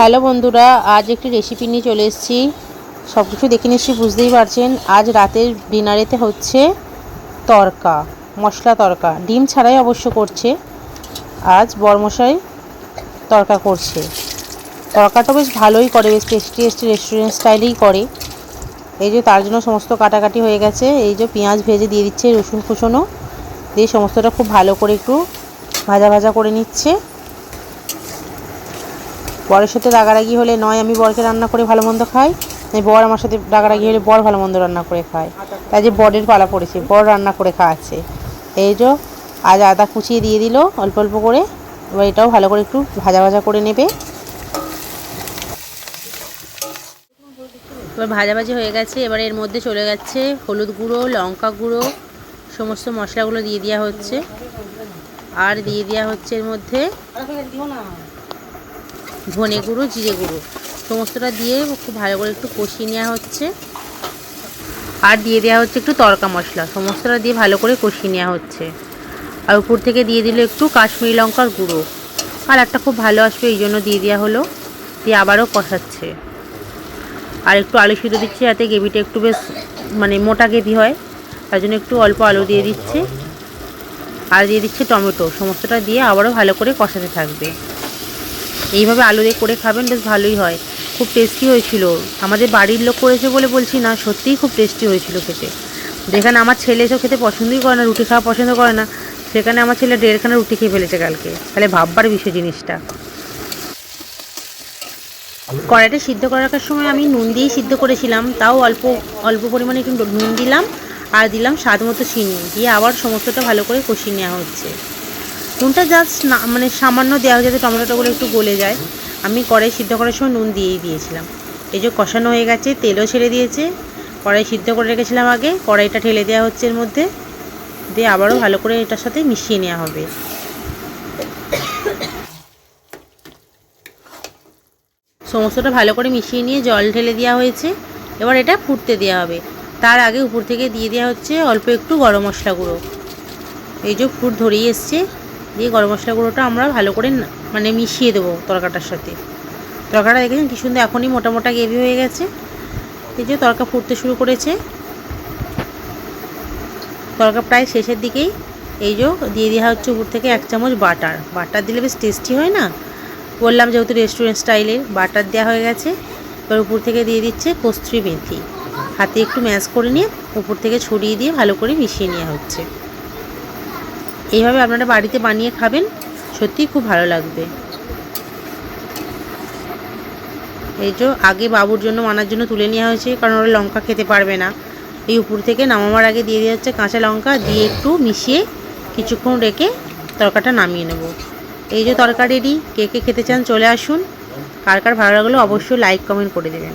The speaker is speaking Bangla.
হ্যালো বন্ধুরা, আজ একটি রেসিপি নিয়ে চলে এসেছি। সব কিছু দেখে নিশ্চয়ই বুঝতেই পারছেন, আজ রাতের ডিনারেতে হচ্ছে তরকা, মশলা তরকা। ডিম ছাড়াই অবশ্য করছে, আজ বরমশাই তরকা করছে। তরকাটা বেশ ভালোই করে, বেশ টেস্টি টেস্টি রেস্টুরেন্ট স্টাইলেই করে। এই যে তার জন্য সমস্ত কাটাকাটি হয়ে গেছে, এই যে পেঁয়াজ ভেজে দিয়ে দিচ্ছে রসুন কুচনো দিয়ে সমস্তটা খুব ভালো করে একটু ভাজা ভাজা করে নিচ্ছে। বরের সাথে রাগারাগি হলে নয়, আমি বরকে রান্না করে ভালো মন্দ খাই। বর আমার সাথে রাগারাগি হলে বর ভালো মন্দ রান্না করে খায়। তাই যে বরের পালা পড়েছে, বর রান্না করে খাওয়াচ্ছে। এই যে আজ আদা কুচিয়ে দিয়ে দিল, অল্প অল্প করে। এবার এটাও ভালো করে একটু ভাজা ভাজা করে নেবে। এবার ভাজাভাজি হয়ে গেছে, এবার এর মধ্যে চলে গেছে হলুদ গুঁড়ো, লঙ্কা গুঁড়ো, সমস্ত মশলাগুলো দিয়ে দেওয়া হচ্ছে। আর দিয়ে দেওয়া হচ্ছে এর মধ্যে ধনে গুঁড়ো, জিরে গুঁড়ো। সমস্তটা দিয়ে খুব ভালো করে একটু কষিয়ে নেওয়া হচ্ছে। আর দিয়ে দেওয়া হচ্ছে একটু তড়কা মশলা। সমস্তটা দিয়ে ভালো করে কষিয়ে নেওয়া হচ্ছে। আর উপর থেকে দিয়ে দিল একটু কাশ্মীরি লঙ্কার গুঁড়ো। আর একটা খুব ভালো আসবে, এই জন্য দিয়ে দেওয়া হলো। দিয়ে আবারও কষাচ্ছে। আর একটু আলু সিদ্ধ দিচ্ছে, যাতে গ্রেভিটা একটু বেশ মানে মোটা গ্রেভি হয়। তার জন্য একটু অল্প আলু দিয়ে দিচ্ছে। আর দিয়ে দিচ্ছে টমেটো। সমস্তটা দিয়ে আবারও ভালো করে কষাতে থাকবে। এইভাবে আলু দিয়ে করে খাবেন, বেশ ভালোই হয়। খুব টেস্টি হয়েছিল। আমাদের বাড়ির লোক করেছে বলে বলছি না, সত্যিই খুব টেস্টি হয়েছিল খেতে। যেখানে আমার ছেলে এসব খেতে পছন্দই করে না, রুটি খাওয়া পছন্দ করে না, সেখানে আমার ছেলে দেড়খানা রুটি খেয়ে ফেলেছে কালকে। তাহলে ভাববার বিষয় জিনিসটা। কড়াইটা সিদ্ধ করে রাখার সময় আমি নুন দিয়েই সিদ্ধ করেছিলাম। তাও অল্প অল্প পরিমাণে একটু নুন দিলাম আর দিলাম স্বাদ মতো চিনি। দিয়ে আবার সমস্তটা ভালো করে কষিয়ে নেওয়া হচ্ছে। নুনটা জাস্ট না মানে সামান্য দেওয়া যাতে টমেটোগুলো একটু গলে যায়। আমি কড়াই সিদ্ধ করার সময় নুন দিয়েই দিয়েছিলাম। এই যে কষানো হয়ে গেছে, তেলও ছেড়ে দিয়েছে। কড়াই সিদ্ধ করে রেখেছিলাম আগে, কড়াইটা ঢেলে দেওয়া হচ্ছে এর মধ্যে। দিয়ে আবারও ভালো করে এটার সাথে মিশিয়ে নেওয়া হবে। সমস্তটা ভালো করে মিশিয়ে নিয়ে জল ঢেলে দেওয়া হয়েছে। এবার এটা ফুটতে দেওয়া হবে। তার আগে উপর থেকে দিয়ে দেওয়া হচ্ছে অল্প একটু গরম মশলা গুঁড়ো। এই যে ফুট ধরেই এসছে। দিয়ে গরম মশলা গুঁড়োটা আমরা ভালো করে মানে মিশিয়ে দেবো তরকাটার সাথে। তরকাটা দেখেছেন কি সুন্দর এখনই মোটা মোটা গ্রেভি হয়ে গেছে। এই যে তরকা ফুটতে শুরু করেছে। তরকা প্রায় শেষের দিকেই। এই যে দিয়ে দেওয়া হচ্ছে উপর থেকে এক চামচ বাটার। বাটার দিলে বেশ টেস্টি হয় না? বললাম যেহেতু রেস্টুরেন্ট স্টাইলের বাটার দেওয়া হয়ে গেছে। এবার উপর থেকে দিয়ে দিচ্ছে কস্তুরি মেথি। হাতে একটু ম্যাশ করে নিয়ে উপর থেকে ছড়িয়ে দিয়ে ভালো করে মিশিয়ে নেওয়া হচ্ছে। এইভাবে আপনারা বাড়িতে বানিয়ে খাবেন, সত্যিই খুব ভালো লাগবে। এই যে আগে বাবুর জন্য, মানার জন্য তুলে নেওয়া হয়েছে, কারণ ওরা লঙ্কা খেতে পারবে না। এই উপর থেকে নামাবার আগে দিয়ে দেওয়া হচ্ছে কাঁচা লঙ্কা, দিয়ে একটু মিশিয়ে কিছুক্ষণ রেখে তরকাটা নামিয়ে নেব। এই যে তরকা রেডি কে কে খেতে চান চলে আসুন। কার কার ভালো লাগল অবশ্যই লাইক কমেন্ট করে দেবেন।